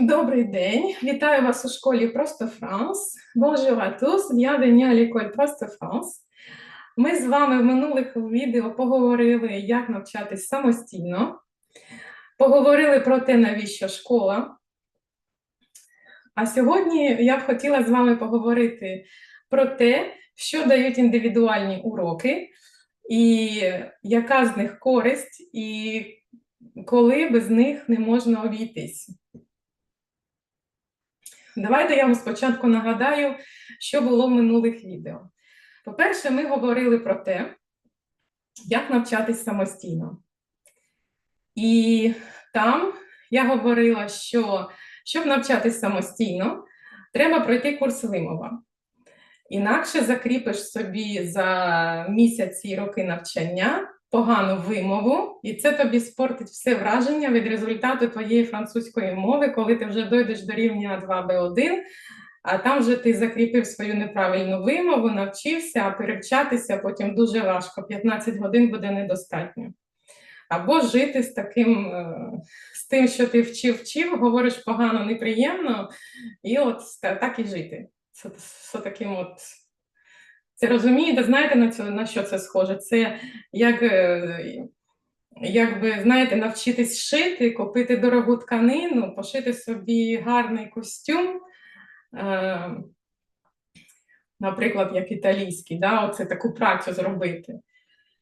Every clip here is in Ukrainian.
Добрий день, вітаю вас у школі Просто Франс. Bonjour à tous, bienvenue à Просто Франс. Ми з вами в минулих відео поговорили, як навчатись самостійно, поговорили про те, навіщо школа. А сьогодні я б хотіла з вами поговорити про те, що дають індивідуальні уроки, і яка з них користь, і коли без них не можна обійтись. Давайте я вам спочатку нагадаю, що було в минулих відео. По-перше, ми говорили про те, як навчатись самостійно. І там я говорила, що щоб навчатись самостійно, треба пройти курс вимова. Інакше закріпиш собі за місяці і роки навчання погану вимову, і це тобі спортить все враження від результату твоєї французької мови, коли ти вже дойдеш до рівня 2Б1, а там вже ти закріпив свою неправильну вимову, навчився, а перевчатися потім дуже важко. 15 годин буде недостатньо. Або жити з таким, е, з тим, що ти вчив, вчив, говориш погано, неприємно, і от так і жити. З, таким от це розумієте, знаєте, на цю, на що це схоже? Це як, е, якби, знаєте, навчитись шити, купити дорогу тканину, пошити собі гарний костюм, е, наприклад, як італійський, да, оце таку працю зробити.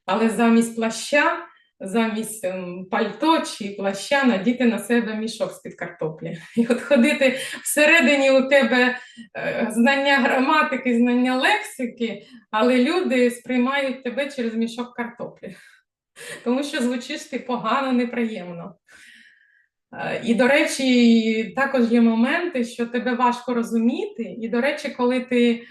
Але замість плаща замість ем, пальто чи плаща надіти на себе мішок з-під картоплі. І от ходити всередині у тебе е, знання граматики, знання лексики, але люди сприймають тебе через мішок картоплі, тому що звучиш ти погано, неприємно. Е, і, до речі, також є моменти, що тебе важко розуміти, і, до речі, коли ти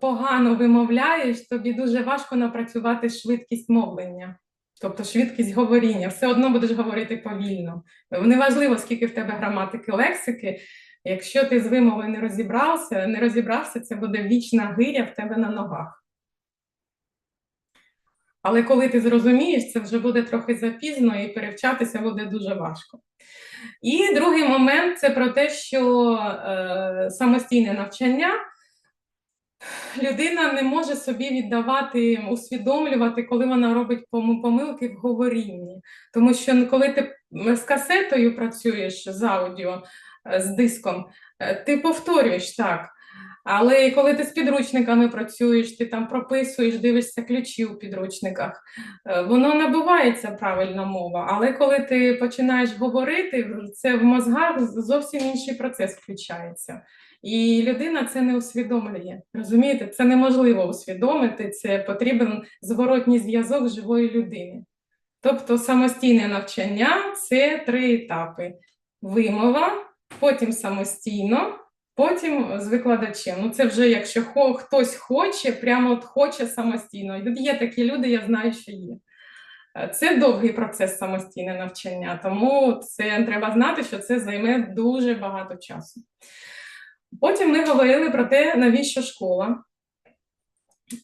погано вимовляєш, тобі дуже важко напрацювати швидкість мовлення. Тобто швидкість говоріння, все одно будеш говорити повільно. Неважливо, скільки в тебе граматики, лексики. Якщо ти з вимовою не розібрався, не розібрався, це буде вічна гиря в тебе на ногах. Але коли ти зрозумієш, це вже буде трохи запізно і перевчатися буде дуже важко. І другий момент це про те, що е, самостійне навчання людина не може собі віддавати, усвідомлювати, коли вона робить помилки в говорінні. Тому що коли ти з касетою працюєш з аудіо, е, з диском, е, ти повторюєш так. Але коли ти з підручниками працюєш, ти там прописуєш, дивишся ключі у підручниках, е, воно набувається правильна мова. Але коли ти починаєш говорити, це в мозгах зовсім інший процес включається. І людина це не усвідомлює. Розумієте, це неможливо усвідомити, це потрібен зворотній зв'язок живої людини. Тобто самостійне навчання це три етапи: вимова, потім самостійно, потім з викладачем. Ну це вже якщо хтось хоче, прямо от хоче самостійно. Є такі люди, я знаю, що є. Це довгий процес самостійне навчання, тому це треба знати, що це займе дуже багато часу. Потім ми говорили про те, навіщо школа.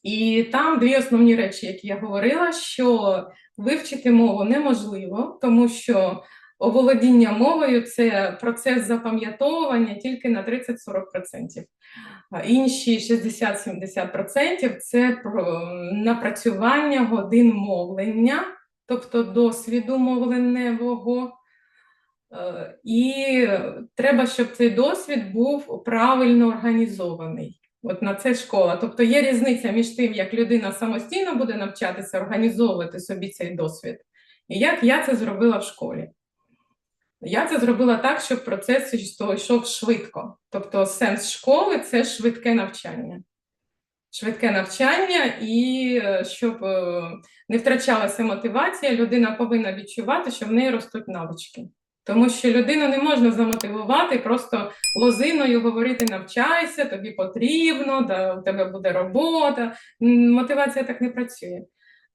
І там дві основні речі, які я говорила, що вивчити мову неможливо, тому що оволодіння мовою це процес запам'ятовування тільки на 30-40%. Інші 60-70% це напрацювання годин мовлення, тобто досвіду мовленневого. Е, і треба, щоб цей досвід був правильно організований. От на це школа. Тобто є різниця між тим, як людина самостійно буде навчатися, організовувати собі цей досвід, і як я це зробила в школі. Я це зробила так, щоб процес йшов швидко. Тобто, сенс школи це швидке навчання. Швидке навчання, і е, щоб е, не втрачалася мотивація, людина повинна відчувати, що в неї ростуть навички. Тому що людину не можна замотивувати, просто лозиною говорити навчайся, тобі потрібно, да, у тебе буде робота. Мотивація так не працює.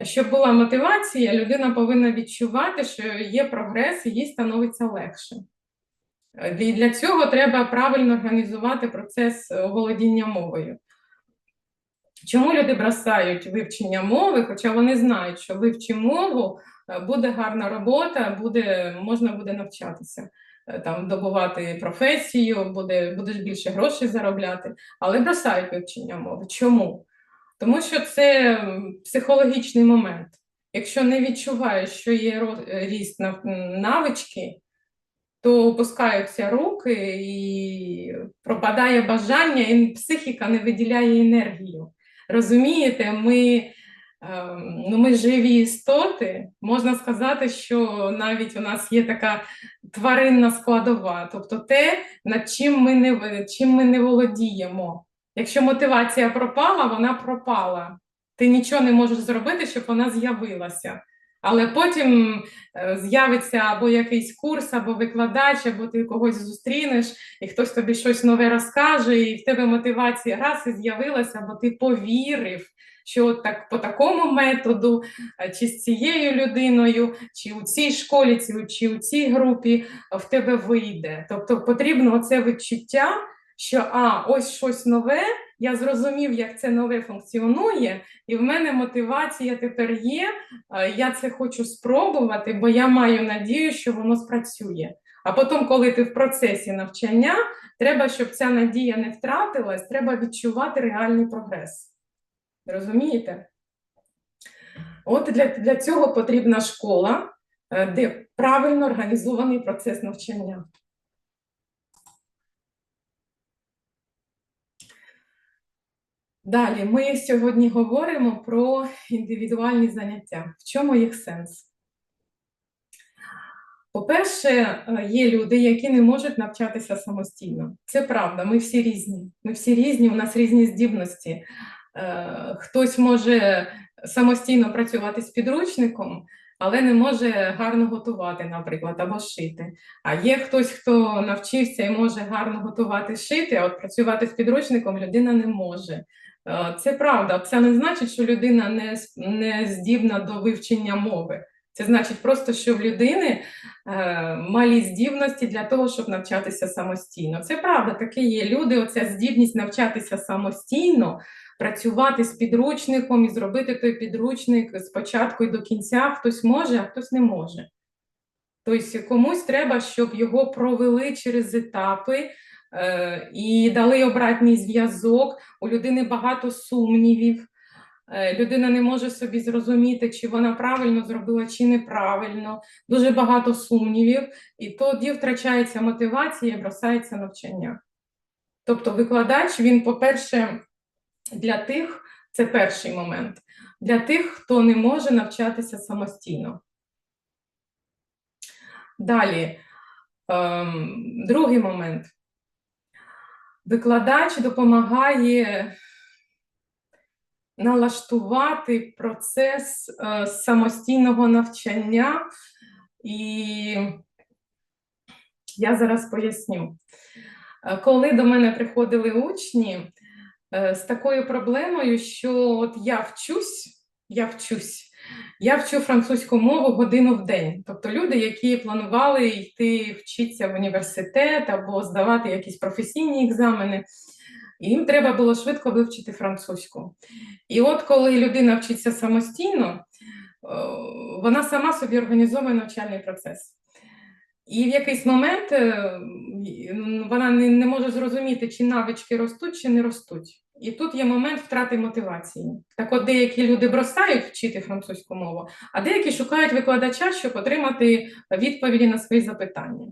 Щоб була мотивація, людина повинна відчувати, що є прогрес і їй становиться легше. І для цього треба правильно організувати процес володіння мовою. Чому люди бросають вивчення мови, хоча вони знають, що вивчи мову, Е, буде гарна робота, буде, можна буде навчатися. е, там добувати професію, буде, будеш більше грошей заробляти, але бросають вивчення мови. Чому? Тому що це психологічний момент. Якщо не відчуваєш, що є е, ріст навички, то опускаються руки і пропадає бажання, і психіка не виділяє енергію. Розумієте, ми, ну, ми живі істоти. Можна сказати, що навіть у нас є така тваринна складова, тобто те, над чим ми не, чим ми не володіємо. Якщо мотивація пропала, вона пропала. Ти нічого не можеш зробити, щоб вона з'явилася. Але потім е, з'явиться або якийсь курс, або викладач, або ти когось зустрінеш, і хтось тобі щось нове розкаже, і в тебе мотивація раз і з'явилася, бо ти повірив, що так по такому методу, е, чи з цією людиною, чи у цій школі, чи, у- цій групі е, в тебе вийде. Тобто потрібно оце відчуття, що а, ось щось нове, я зрозумів, як це нове функціонує, і в мене мотивація тепер є. Е, Я це хочу спробувати, бо я маю надію, що воно спрацює. А потім, коли ти в процесі навчання, треба, щоб ця надія не втратилась, треба відчувати реальний прогрес. Розумієте? От для, для цього потрібна школа, е, де правильно організований процес навчання. Далі, ми сьогодні говоримо про індивідуальні заняття. В чому їх сенс? По-перше, е, є люди, які не можуть навчатися самостійно. Це правда, ми всі різні. Ми всі різні, у нас різні здібності. Е, Хтось може самостійно працювати з підручником, але не може гарно готувати, наприклад, або шити. А є хтось, хто навчився і може гарно готувати шити, а от працювати з підручником людина не може. Е, Це правда. Це не значить, що людина не, не здібна до вивчення мови. Це значить просто, що в людини е, малі здібності для того, щоб навчатися самостійно. Це правда, таке є. Люди, оця здібність навчатися самостійно, працювати з підручником і зробити той підручник спочатку і до кінця, хтось може, а хтось не може. Тобто комусь треба, щоб його провели через етапи е, і дали обратний зв'язок. У людини багато сумнівів. Е, Людина не може собі зрозуміти, чи вона правильно зробила, чи неправильно. Дуже багато сумнівів, і тоді втрачається мотивація і бросається навчання. Тобто викладач, він, по-перше, для тих, це перший момент, для тих, хто не може навчатися самостійно. Далі, ем, другий момент. Викладач допомагає налаштувати процес е, самостійного навчання, і я зараз поясню. Е, Коли до мене приходили учні з такою проблемою, що от я вчусь, я вчусь, я вчу французьку мову годину в день. Тобто люди, які планували йти вчитися в університет або здавати якісь професійні екзамени, їм треба було швидко вивчити французьку. І от коли людина вчиться самостійно, е, вона сама собі організовує навчальний процес. І в якийсь момент е, вона не, може зрозуміти, чи навички ростуть, чи не ростуть. І тут є момент втрати мотивації. Так от деякі люди бросають вчити французьку мову, а деякі шукають викладача, щоб отримати відповіді на свої запитання.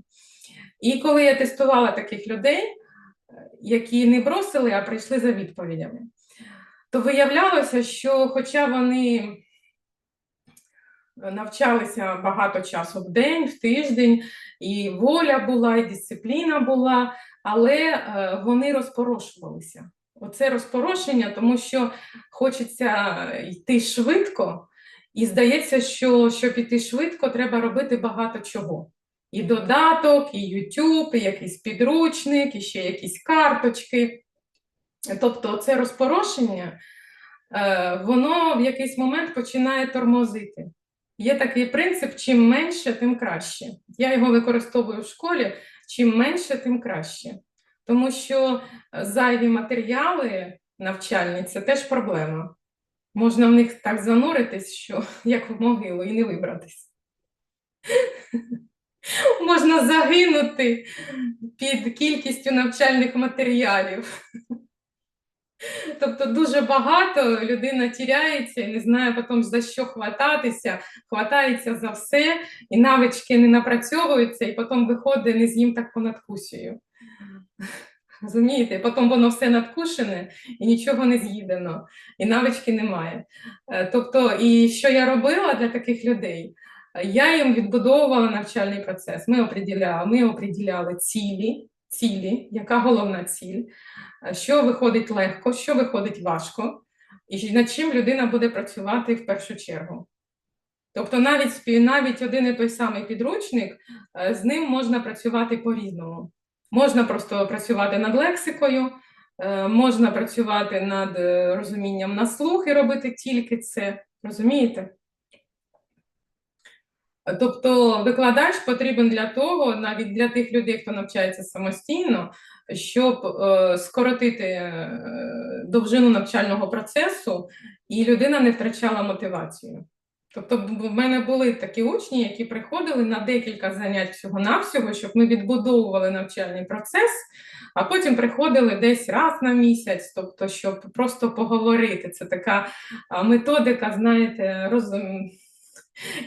І коли я тестувала таких людей, е, які не бросили, а прийшли за відповідями, то виявлялося, що хоча вони навчалися багато часу в день, в тиждень, і воля була, і дисципліна була, але е, вони розпорошувалися. Оце розпорошення, тому що хочеться йти швидко, і здається, що щоб іти швидко, треба робити багато чого. І додаток, і YouTube, і якийсь підручник, і ще якісь карточки. Тобто це розпорошення, е, воно в якийсь момент починає тормозити. Є такий принцип: чим менше, тим краще. Я його використовую в школі, чим менше, тим краще. Тому що е, зайві матеріали навчальні це теж проблема. Можна в них так зануритись, що як в могилу, і не вибратись. можна загинути під кількістю навчальних матеріалів. Тобто дуже багато людина тіряється і не знає потім за що хвататися, хватається за все, і навички не напрацьовуються, і потім виходить не з'їм так понадкусію. Розумієте? Потім воно все надкушене і нічого не з'їдено, і навички немає. Е, Тобто, і що я робила для таких людей? Я їм відбудовувала навчальний процес. Ми ми определяли цілі, цілі, яка головна ціль, е, що виходить легко, що виходить важко, і над чим людина буде працювати в першу чергу. Тобто навіть, навіть один і той самий підручник, е, з ним можна працювати по-різному. Можна просто працювати над лексикою, е, можна працювати над розумінням на слух і робити тільки це. Розумієте? Тобто викладач потрібен для того, навіть для тих людей, хто навчається самостійно, щоб е, скоротити е, довжину навчального процесу, і людина не втрачала мотивацію. Тобто, в мене були такі учні, які приходили на декілька занять всього-навсього, щоб ми відбудовували навчальний процес, а потім приходили десь раз на місяць, тобто, щоб просто поговорити. Це така методика, знаєте, розум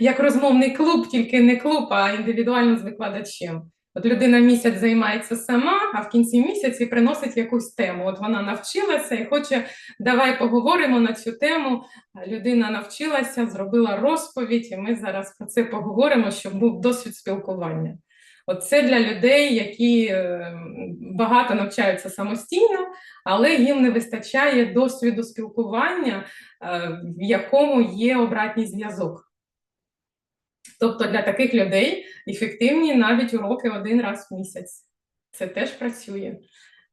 як розмовний клуб, тільки не клуб, а індивідуально з викладачем. От людина місяць займається сама, а в кінці місяці приносить якусь тему. От вона навчилася і хоче, давай поговоримо на цю тему. Людина навчилася, зробила розповідь, і ми зараз про це поговоримо, щоб був досвід спілкування. От це для людей, які е, багато навчаються самостійно, але їм не вистачає досвіду спілкування, е, в якому є обратний зв'язок. Тобто для таких людей ефективні навіть уроки один раз в місяць. Це теж працює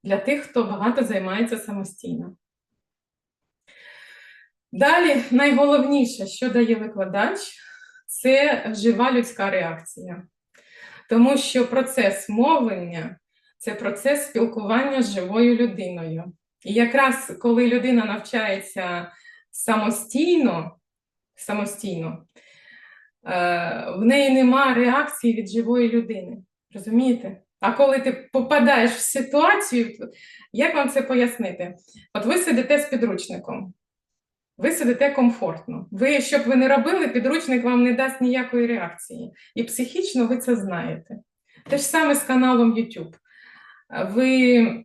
для тих, хто багато займається самостійно. Далі, найголовніше, що дає викладач, це жива людська реакція. Тому що процес мовлення це процес спілкування з живою людиною. І якраз коли людина навчається самостійно, самостійно, в неї нема реакції від живої людини. Розумієте? А коли ти попадаєш в ситуацію, як вам це пояснити? От ви сидите з підручником, ви сидите комфортно. Ви, щоб ви не робили, підручник вам не дасть ніякої реакції. І психічно ви це знаєте. Те ж саме з каналом YouTube. Ви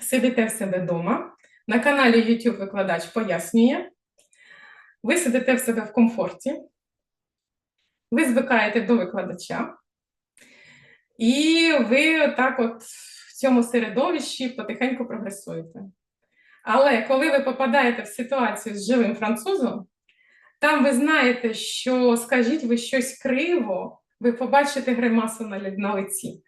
сидите в себе вдома, на каналі YouTube викладач пояснює, ви сидите в себе в комфорті, ви звикаєте до викладача, і ви так от в цьому середовищі потихеньку прогресуєте. Але коли ви попадаєте в ситуацію з живим французом, там ви знаєте, що скажіть ви щось криво, ви побачите гримасу на, лиці.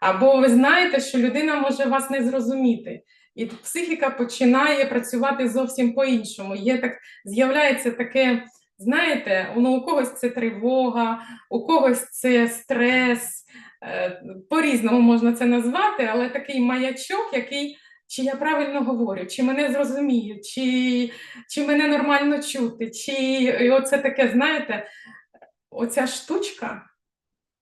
Або ви знаєте, що людина може вас не зрозуміти, і психіка починає працювати зовсім по-іншому. Є так, з'являється таке, знаєте, ну, у когось це тривога, у когось це стрес, е, по-різному можна це назвати, але такий маячок, який чи я правильно говорю, чи мене зрозуміють, чи, чи мене нормально чути, чи і оце таке, знаєте, оця штучка,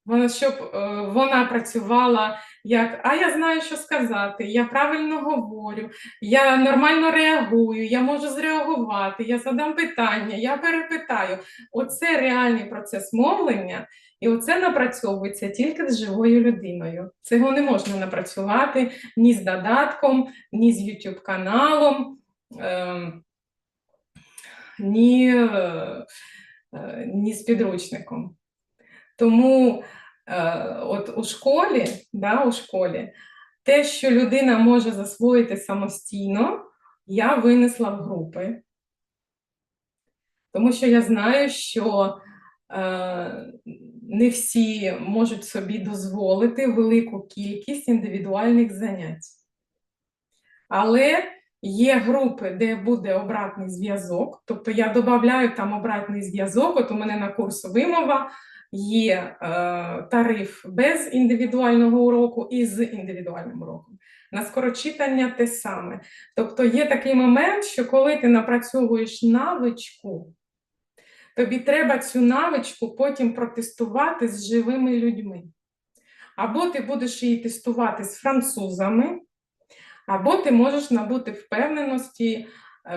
вона щоб е, вона працювала як, а я знаю, що сказати, я правильно говорю, я нормально реагую, я можу зреагувати, я задам питання, я перепитаю. Оце реальний процес мовлення, і оце напрацьовується тільки з живою людиною. Цього не можна напрацювати ні з додатком, ні з YouTube каналом, ем, ні, е, е, ні з підручником. Тому е, от у школі, да, у школі, те, що людина може засвоїти самостійно, я винесла в групи. Тому що я знаю, що е, не всі можуть собі дозволити велику кількість індивідуальних занять. Але є групи, де буде обратний зв'язок, тобто я додаю там обратний зв'язок. От у мене на курсу вимова є е, тариф без індивідуального уроку і з індивідуальним уроком. На скорочитання те саме. Тобто є такий момент, що коли ти напрацьовуєш навичку, тобі треба цю навичку потім протестувати з живими людьми. Або ти будеш її тестувати з французами, або ти можеш набути впевненості,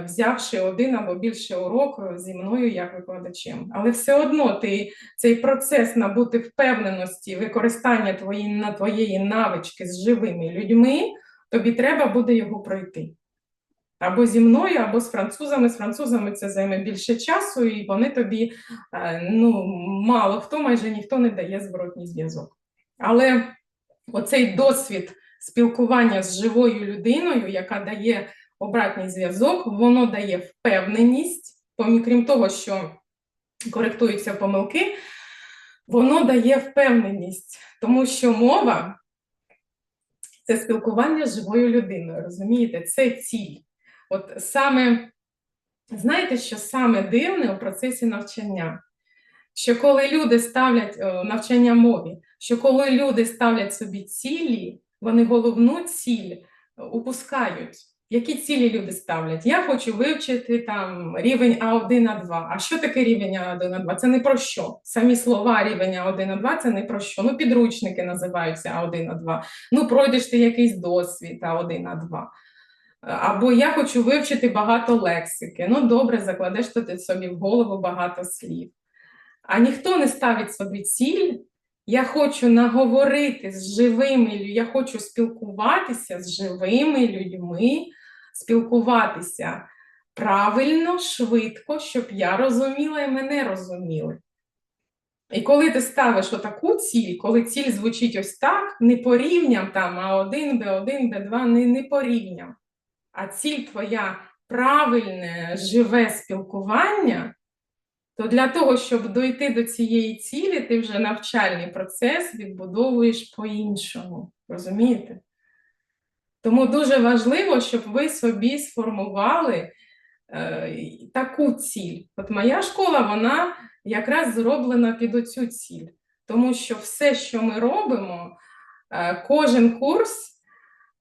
взявши один або більше урок зі мною як викладачем. Але все одно ти цей процес набути впевненості, використання твої, на твоєї навички з живими людьми, тобі треба буде його пройти. Або зі мною, або з французами. З французами це займе більше часу, і вони тобі е, ну, мало хто, майже ніхто не дає зворотній зв'язок. Але оцей досвід спілкування з живою людиною, яка дає обратний зв'язок, воно дає впевненість, крім того, що коректуються помилки, воно дає впевненість, тому що мова це спілкування з живою людиною, розумієте? Це ціль. От саме, знаєте, що саме дивне у процесі навчання? Що коли люди ставлять е, навчання мові, що коли люди ставлять собі цілі, вони головну ціль е, упускають. Які цілі люди ставлять? Я хочу вивчити там рівень А1, А2. А що таке рівень А1, А2? Це не про що. Самі слова рівень А1, А2 це не про що. Ну, підручники називаються А1, А2. Ну, пройдеш ти якийсь досвід А1, А2. Або я хочу вивчити багато лексики. Ну, добре, закладеш ти собі в голову багато слів. А ніхто не ставить собі ціль. Я хочу наговорити з живими людьми, я хочу спілкуватися з живими людьми, спілкуватися правильно, швидко, щоб я розуміла і мене розуміли. І коли ти ставиш отаку ціль, коли ціль звучить ось так, не по рівням там А1, Б1, Б2, не, не порівням. а ціль твоя правильне, живе спілкування, то для того, щоб дойти до цієї цілі, ти вже навчальний процес відбудовуєш по-іншому. Розумієте? Тому дуже важливо, щоб ви собі сформували е, таку ціль. От моя школа, вона якраз зроблена під оцю ціль. Тому що все, що ми робимо, е, кожен курс,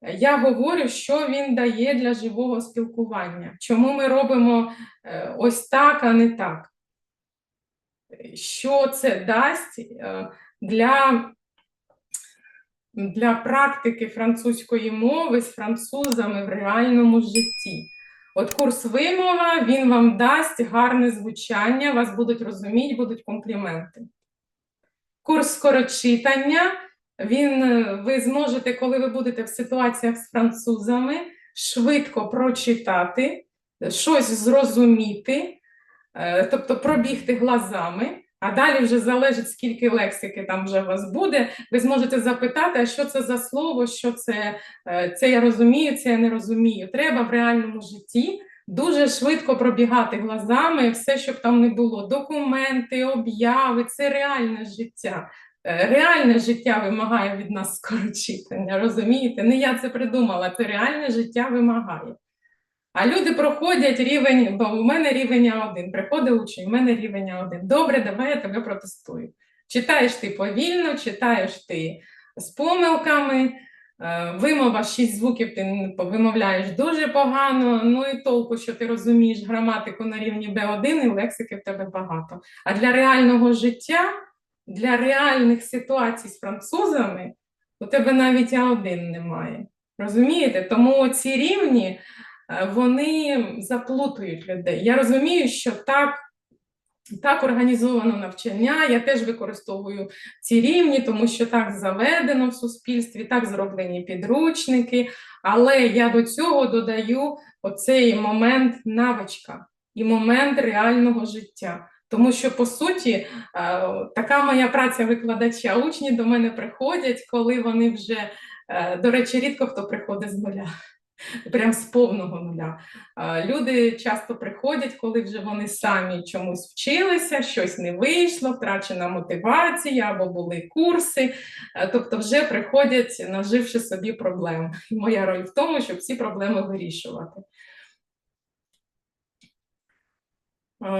я говорю, що він дає для живого спілкування. Чому ми робимо е, ось так, а не так що це дасть е, для, для практики французької мови з французами в реальному житті. От курс вимова, він вам дасть гарне звучання, вас будуть розуміти, будуть компліменти. Курс скорочитання, він, е, ви зможете, коли ви будете в ситуаціях з французами, швидко прочитати, щось зрозуміти, Е, тобто пробігти глазами, а далі вже залежить, скільки лексики там вже у вас буде. Ви зможете запитати, а що це за слово, що це, е, це я розумію, це я не розумію. Треба в реальному житті. Дуже швидко пробігати глазами, все, щоб там не було. Документи, обяви, це реальне життя. Е, реальне життя вимагає від нас скорочитання, розумієте? Не я це придумала, це реальне життя вимагає. А люди проходять рівень, бо у мене рівень А1, приходить учень, у мене рівень А1. Добре, давай я тебе протестую. Читаєш ти повільно, читаєш ти з помилками, е, вимова шість звуків ти вимовляєш дуже погано, ну і толку, що ти розумієш граматику на рівні Б1 і лексики в тебе багато. А для реального життя, для реальних ситуацій з французами у тебе навіть А1 немає. Розумієте? Тому ці рівні. Е, вони заплутують людей. Я розумію, що так. Так організовано навчання, я теж використовую ці рівні, тому що так заведено в суспільстві, так зроблені підручники, але я до цього додаю оцей момент навичка і момент реального життя. Тому що, по суті, е, така моя праця викладача, учні до мене приходять, коли вони вже, е, до речі, рідко хто приходить з нуля прям з повного нуля. Люди часто приходять, коли вже вони самі чомусь вчилися, щось не вийшло, втрачена мотивація або були курси, тобто вже приходять, наживши собі проблем. І моя роль в тому, щоб ці проблеми вирішувати.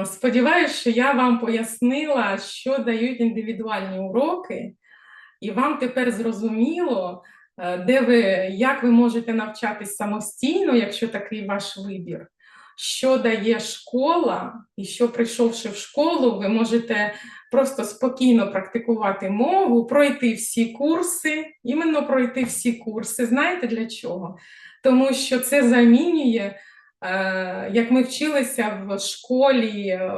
Сподіваюсь, що я вам пояснила, що дають індивідуальні уроки, і вам тепер зрозуміло. Е, де ви як ви можете навчатись самостійно, якщо такий ваш вибір, що дає школа, і що прийшовши в школу, ви можете просто спокійно практикувати мову, пройти всі курси, іменно пройти всі курси. Знаєте для чого? Тому що це замінює, е, як ми вчилися в школі е,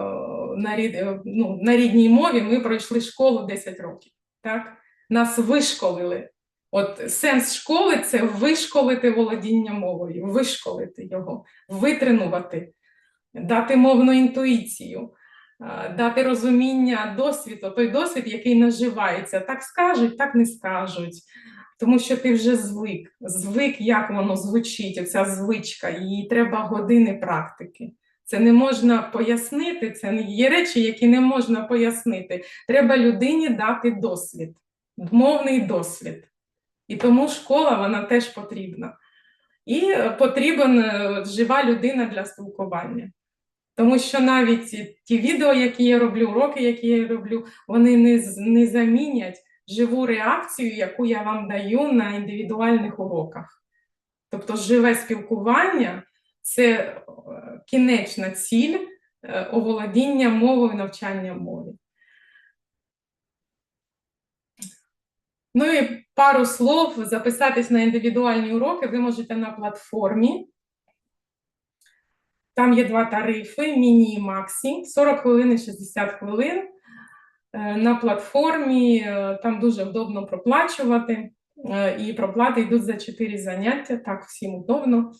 на, рід, ну, на рідній мові, ми пройшли школу 10 років. Так? Нас вишколили. От сенс школи це вишколити володіння мовою, вишколити його, витренувати, дати мовну інтуїцію, дати розуміння досвіду, той досвід, який наживається. Так скажуть, так не скажуть. Тому що ти вже звик, звик, як воно звучить, оця звичка, їй треба години практики. Це не можна пояснити, це є речі, які не можна пояснити. Треба людині дати досвід, мовний досвід. І тому школа вона теж потрібна. І е, потрібен е, жива людина для спілкування. Тому що навіть ті відео, які я роблю, уроки, які я роблю, вони не, не замінять живу реакцію, яку я вам даю на індивідуальних уроках. Тобто живе спілкування це е, кінечна ціль оволодіння мовою, навчання мові. Ну і пару слов записатись на індивідуальні уроки ви можете на платформі. Там є два тарифи: міні і максі, 40 хвилин і 60 хвилин. Е, На платформі е, там дуже вдобно проплачувати, е, і проплати йдуть за 4 заняття, так всім удобно.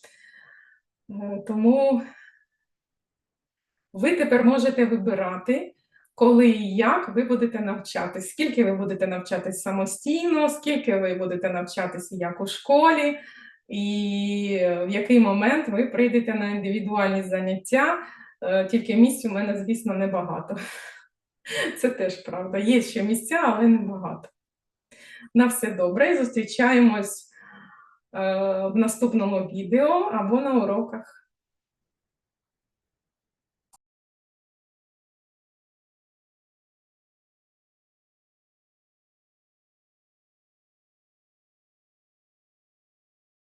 Тому ви тепер можете вибирати, коли і як ви будете навчатись, скільки ви будете навчатись самостійно, скільки ви будете навчатись як у школі, і в який момент ви прийдете на індивідуальні заняття. Е, Тільки місць у мене, звісно, небагато. Це теж правда. Є ще місця, але небагато. На все добре і зустрічаємось е, в наступному відео або на уроках.